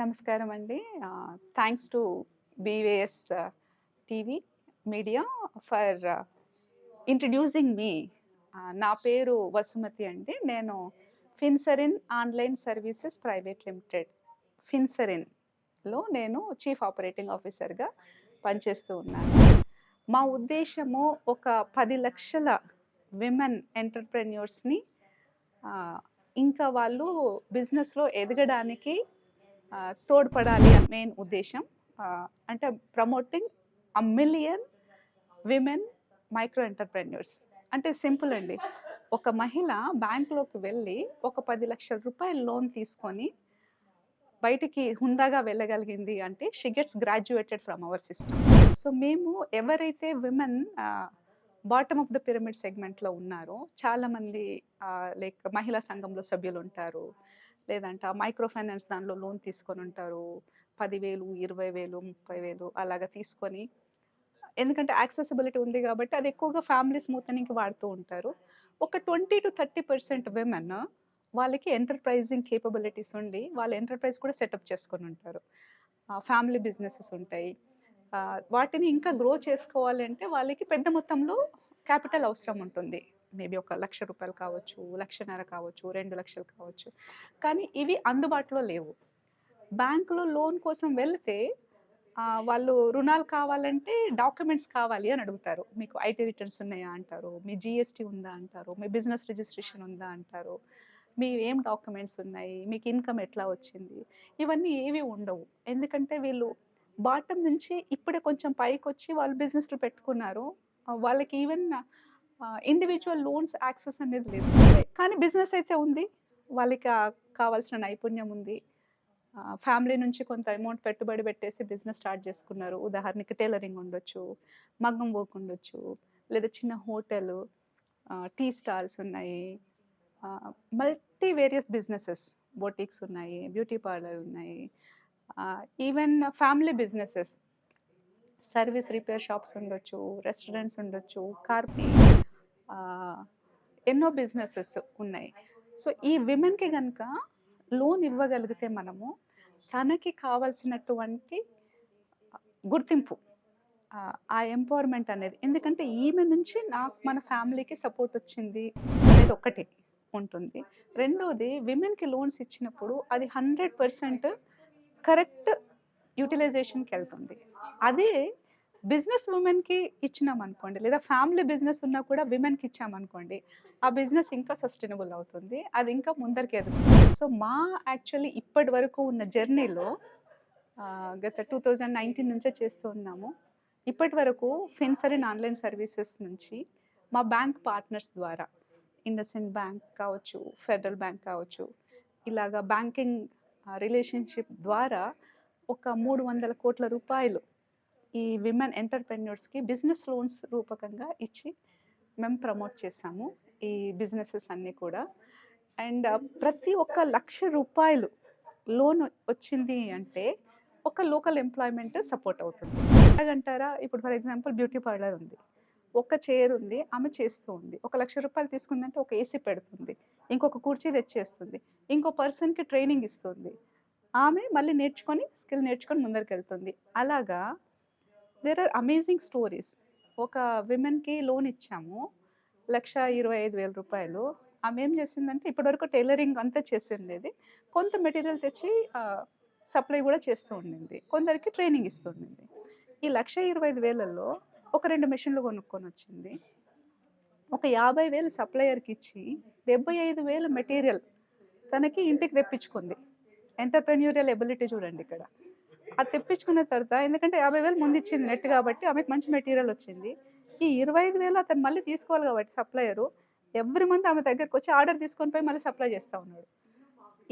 నమస్కారం అండి thanks to BVS TV media for introducing me నా పేరు వసుమతి అండి. నేను ఫిన్సరిన్ ఆన్లైన్ సర్వీసెస్ ప్రైవేట్ లిమిటెడ్ ఫిన్సరిన్లో నేను చీఫ్ ఆపరేటింగ్ ఆఫీసర్గా పనిచేస్తూ ఉన్నాను. మా ఉద్దేశము ఒక పది లక్షల విమెన్ ఎంటర్ప్రెన్యూర్స్ని ఇంకా వాళ్ళు బిజినెస్లో ఎదగడానికి తోడ్పడాలి అని మెయిన్ ఉద్దేశం. అంటే promoting a million women micro entrepreneurs అంటే సింపుల్ అండి. ఒక మహిళ బ్యాంకులోకి వెళ్ళి ఒక పది లక్షల రూపాయల లోన్ తీసుకొని బయటికి హుందాగా వెళ్ళగలిగింది అంటే she gets graduated from our system so మేము ఎవరైతే women bottom of the pyramid సెగ్మెంట్లో ఉన్నారో చాలామంది లైక్ మహిళా సంఘంలో సభ్యులు ఉంటారు. లేదంటే మైక్రో ఫైనాన్స్ దానిలో లోన్ తీసుకొని ఉంటారు. పదివేలు ఇరవై వేలు ముప్పై వేలు అలాగా తీసుకొని. ఎందుకంటే యాక్సెసిబిలిటీ ఉంది కాబట్టి అది ఎక్కువగా ఫ్యామిలీ స్మూతనింగ్కి వాడుతూ ఉంటారు. ఒక twenty to thirty percent women వాళ్ళకి ఎంటర్ప్రైజింగ్ కేపబిలిటీస్ ఉండి వాళ్ళ ఎంటర్ప్రైజ్ కూడా సెటప్ చేసుకొని ఉంటారు. ఫ్యామిలీ బిజినెసెస్ ఉంటాయి. వాటిని ఇంకా గ్రో చేసుకోవాలంటే వాళ్ళకి పెద్ద మొత్తంలో క్యాపిటల్ అవసరం ఉంటుంది. మేబీ ఒక లక్ష రూపాయలు కావచ్చు లక్షన్నర కావచ్చు రెండు లక్షలు కావచ్చు. కానీ ఇవి అందుబాటులో లేవు. బ్యాంకులో లోన్ కోసం వెళ్తే వాళ్ళు రుణాలు కావాలంటే డాక్యుమెంట్స్ కావాలి అని అడుగుతారు. మీకు ఐటీ రిటర్న్స్ ఉన్నాయా అంటారు మీ జిఎస్టీ ఉందా అంటారు మీ బిజినెస్ రిజిస్ట్రేషన్ ఉందా అంటారు మీ ఏం డాక్యుమెంట్స్ ఉన్నాయి మీకు ఇన్కమ్ ఎట్లా వచ్చింది ఇవన్నీ ఏవి ఉండవు. ఎందుకంటే వీళ్ళు బాటం నుంచి ఇప్పుడే కొంచెం పైకి వచ్చి వాళ్ళు బిజినెస్లు పెట్టుకున్నారు. వాళ్ళకి ఈవెన్ ఇండివిజువల్ లోన్స్ యాక్సెస్ అనేది లేదు. కానీ బిజినెస్ అయితే ఉంది. వాళ్ళకి కావాల్సిన నైపుణ్యం ఉంది. ఫ్యామిలీ నుంచి కొంత అమౌంట్ పెట్టుబడి పెట్టేసి బిజినెస్ స్టార్ట్ చేసుకున్నారు. ఉదాహరణకి టైలరింగ్ ఉండొచ్చు మగ్గం వర్క్ ఉండొచ్చు లేదా చిన్న హోటల్ టీ స్టాల్స్ ఉన్నాయి. మల్టీ వేరియస్ బిజినెసెస్ బోటిక్స్ ఉన్నాయి బ్యూటీ పార్లర్ ఉన్నాయి. Even family businesses service repair shops ఉండొచ్చు రెస్టారెంట్స్ ఉండొచ్చు కార్పీ ఎన్నో బిజినెసెస్ ఉన్నాయి. సో ఈ విమెన్కి కనుక లోన్ ఇవ్వగలిగితే మనము తనకి కావాల్సినటువంటి గుర్తింపు ఆ, ఆ ఎంపవర్మెంట్ అనేది. ఎందుకంటే ఈమె నుంచి నాకు మన ఫ్యామిలీకి సపోర్ట్ వచ్చింది అనేది ఒకటి ఉంటుంది. రెండోది విమెన్కి లోన్స్ ఇచ్చినప్పుడు అది హండ్రెడ్ పర్సెంట్ కరెక్ట్ యూటిలైజేషన్కి వెళ్తుంది. అదే బిజినెస్ ఉమెన్కి ఇచ్చినాం అనుకోండి లేదా ఫ్యామిలీ బిజినెస్ ఉన్నా కూడా విమెన్కి ఇచ్చామనుకోండి ఆ బిజినెస్ ఇంకా సస్టైనబుల్ అవుతుంది అది ఇంకా ముందరికి ఎదుగుతుంది. సో మా యాక్చువల్లీ ఇప్పటి వరకు ఉన్న జర్నీలో గత టూ థౌజండ్ నైన్టీన్ నుంచే చేస్తూ ఉన్నాము. ఇప్పటి వరకు ఫిన్సరిన్ ఆన్లైన్ సర్వీసెస్ నుంచి మా బ్యాంక్ పార్ట్నర్స్ ద్వారా ఇండస్ఇండ్ బ్యాంక్ కావచ్చు ఫెడరల్ బ్యాంక్ కావచ్చు ఇలాగా బ్యాంకింగ్ రిలేషన్షిప్ ద్వారా ఒక మూడు వందల కోట్ల రూపాయలు ఈ విమెన్ ఎంటర్ప్రెన్యూర్స్కి బిజినెస్ లోన్స్ రూపకంగా ఇచ్చి మేము ప్రమోట్ చేసాము ఈ బిజినెసెస్ అన్నీ కూడా. అండ్ ప్రతి ఒక్క లక్ష రూపాయలు లోన్ వచ్చింది అంటే ఒక లోకల్ ఎంప్లాయ్మెంట్ సపోర్ట్ అవుతుంది. ఎలాగంటారా? ఇప్పుడు ఫర్ ఎగ్జాంపుల్ బ్యూటీ పార్లర్ ఉంది. ఒక చైర్ ఉంది ఆమె చేస్తూ ఉంది. ఒక లక్ష రూపాయలు తీసుకుందంటే ఒక ఏసీ పెడుతుంది. ఇంకొక కుర్చీ తెచ్చేస్తుంది. ఇంకో పర్సన్కి ట్రైనింగ్ ఇస్తుంది. ఆమె మళ్ళీ నేర్చుకొని స్కిల్ నేర్చుకొని ముందరికి వెళ్తుంది అలాగా దేర్ ఆర్ అమేజింగ్ స్టోరీస్ ఒక విమెన్కి లోన్ ఇచ్చాము లక్ష ఇరవై ఐదు వేల రూపాయలు. ఆమె ఏం చేసిందంటే ఇప్పటివరకు టైలరింగ్ అంతా చేసిండేది. కొంత మెటీరియల్ తెచ్చి సప్లై కూడా చేస్తూ ఉండింది. కొందరికి ట్రైనింగ్ ఇస్తుండింది ఈ లక్ష ఇరవై ఐదు వేలలో ఒక రెండు మెషిన్లు కొనుక్కొని వచ్చింది. ఒక యాభై వేలు సప్లయర్కి ఇచ్చి డెబ్బై ఐదు వేలు మెటీరియల్ తనకి ఇంటికి తెప్పించుకుంది. ఎంటర్ప్రెన్యూరియల్ ఎబిలిటీ చూడండి ఇక్కడ. అది తెప్పించుకున్న తర్వాత ఎందుకంటే యాభై వేలు ముందు ఇచ్చింది నెట్ కాబట్టి ఆమెకు మంచి మెటీరియల్ వచ్చింది. ఈ ఇరవై ఐదు వేలు అతను మళ్ళీ తీసుకోవాలి కాబట్టి సప్లయరు ఎవ్రీ మంత్ ఆమె దగ్గరకు వచ్చి ఆర్డర్ తీసుకొని పోయి మళ్ళీ సప్లై చేస్తూ ఉన్నాడు.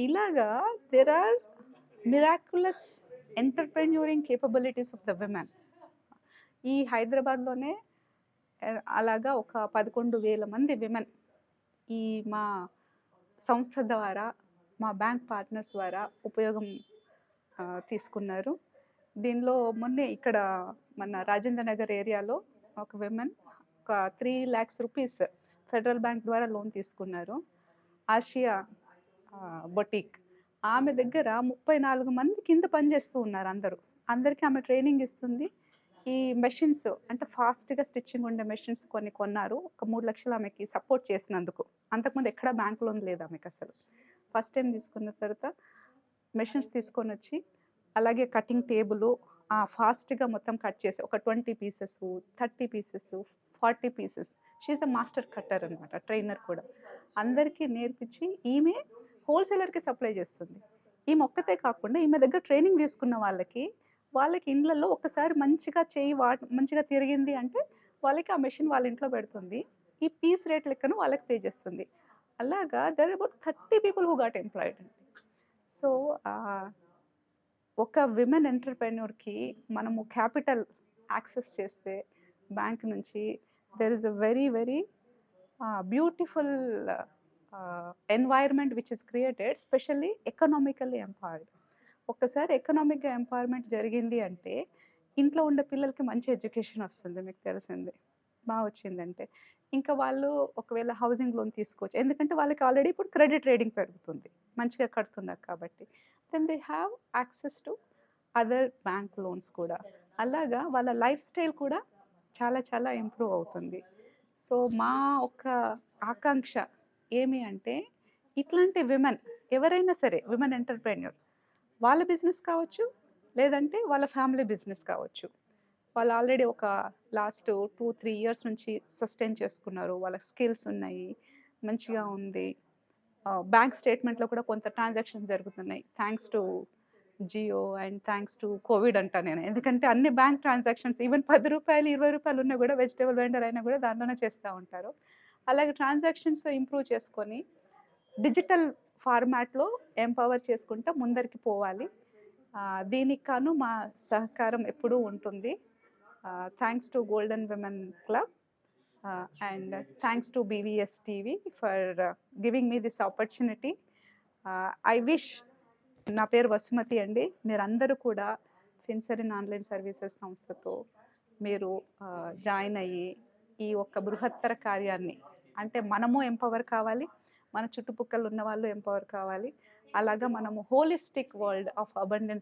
ఇలాగా there are miraculous entrepreneuring capabilities of the women ఈ హైదరాబాద్లోనే అలాగా ఒక పదకొండు వేల మంది విమెన్ ఈ మా సంస్థ ద్వారా మా బ్యాంక్ పార్ట్నర్స్ ద్వారా ఉపయోగం తీసుకున్నారు. దీనిలో మొన్నే ఇక్కడ మన రాజేంద్ర నగర్ ఏరియాలో ఒక విమెన్ ఒక three lakhs rupees Federal bank ద్వారా లోన్ తీసుకున్నారు. ఆసియా బొటిక్ ఆమె దగ్గర ముప్పై నాలుగు మంది కింద పనిచేస్తూ ఉన్నారు అందరూ. అందరికీ ఆమె ట్రైనింగ్ ఇస్తుంది. ఈ మెషిన్స్ అంటే ఫాస్ట్గా స్టిచ్చింగ్ ఉండే మెషిన్స్ కొన్ని కొన్నారు. ఒక మూడు లక్షలు ఆమెకి సపోర్ట్ చేసినందుకు. అంతకుముందు ఎక్కడ బ్యాంక్ లోన్ లేదు ఆమెకి అసలు. ఫస్ట్ టైం తీసుకున్న తర్వాత మెషిన్స్ తీసుకొని వచ్చి అలాగే కటింగ్ టేబుల్ ఫాస్ట్గా మొత్తం కట్ చేసి ఒక twenty pieces thirty pieces forty pieces. She a master cutter అనమాట ట్రైనర్ కూడా. అందరికీ నేర్పించి ఈమె హోల్సేలర్కి సప్లై చేస్తుంది. ఈమె ఒక్కతే కాకుండా ఈమె దగ్గర ట్రైనింగ్ తీసుకున్న వాళ్ళకి వాళ్ళకి ఇండ్లలో ఒకసారి మంచిగా చేయి వా మంచిగా తిరిగింది అంటే వాళ్ళకి ఆ మెషిన్ వాళ్ళ ఇంట్లో పెడుతుంది. ఈ పీస్ రేట్ లెక్కను వాళ్ళకి పే చేస్తుంది. అలాగా there about thirty people who got employed అండి. సో ఒక విమెన్ ఎంటర్ప్రెన్యూర్కి మనము క్యాపిటల్ యాక్సెస్ చేస్తే బ్యాంక్ నుంచి there is a very very beautiful environment which is created specially economically empowered ఒక్కసారి ఎకనామిక్గా ఎంపవర్మెంట్ జరిగింది అంటే ఇంట్లో ఉండే పిల్లలకి మంచి ఎడ్యుకేషన్ వస్తుంది మీకు తెలిసిందే. బాగా వచ్చిందంటే ఇంకా వాళ్ళు ఒకవేళ హౌసింగ్ లోన్ తీసుకోవచ్చు. ఎందుకంటే వాళ్ళకి ఆల్రెడీ ఇప్పుడు క్రెడిట్ రేటింగ్ పెరుగుతుంది. మంచిగా కడుతున్నారు కాబట్టి. Then they have access to other bank loans కూడా. అలాగా వాళ్ళ లైఫ్ స్టైల్ కూడా చాలా చాలా ఇంప్రూవ్ అవుతుంది. సో మా ఒక ఆకాంక్ష ఏమి అంటే ఇట్లాంటి విమెన్ ఎవరైనా సరే విమెన్ ఎంటర్ప్రెన్యూర్ వాళ్ళ బిజినెస్ కావచ్చు లేదంటే వాళ్ళ ఫ్యామిలీ బిజినెస్ కావచ్చు వాళ్ళు ఆల్రెడీ ఒక లాస్ట్ టూ త్రీ ఇయర్స్ నుంచి సస్టైన్ చేసుకున్నారు. వాళ్ళ స్కిల్స్ ఉన్నాయి మంచిగా ఉంది. బ్యాంక్ స్టేట్మెంట్లో కూడా కొంత ట్రాన్సాక్షన్స్ జరుగుతున్నాయి. Thanks to Jio and thanks to Covid అంటా నేను. ఎందుకంటే అన్ని బ్యాంక్ ట్రాన్సాక్షన్స్ ఈవెన్ పది రూపాయలు ఇరవై రూపాయలు ఉన్నా కూడా వెజిటేబుల్ వెండర్ అయినా కూడా దానిలోనే చేస్తూ ఉంటారు. అలాగే ట్రాన్సాక్షన్స్ ఇంప్రూవ్ చేసుకొని డిజిటల్ ఫార్మాట్లో ఎంపవర్ చేసుకుంటూ ముందరికి పోవాలి. దీనికి కాను మా సహకారం ఎప్పుడూ ఉంటుంది. Thanks to golden women club and thanks to BVS TV for giving me this opportunity I wish నా పేరు వసుమతి అండి. మీరందరూ కూడా ఫిన్సరిన్ ఆన్లైన్ సర్వీసెస్ సంస్థతో మీరు uh, జాయిన్ అయ్యి ఈ ఒక్క బృహత్తర కార్యాన్ని అంటే మనము ఎంపవర్ కావాలి మన చుట్టుపక్కల ఉన్న వాళ్ళు ఎంపవర్ కావాలి అలాగా మనము హోలిస్టిక్ వరల్డ్ ఆఫ్ అబండెన్స్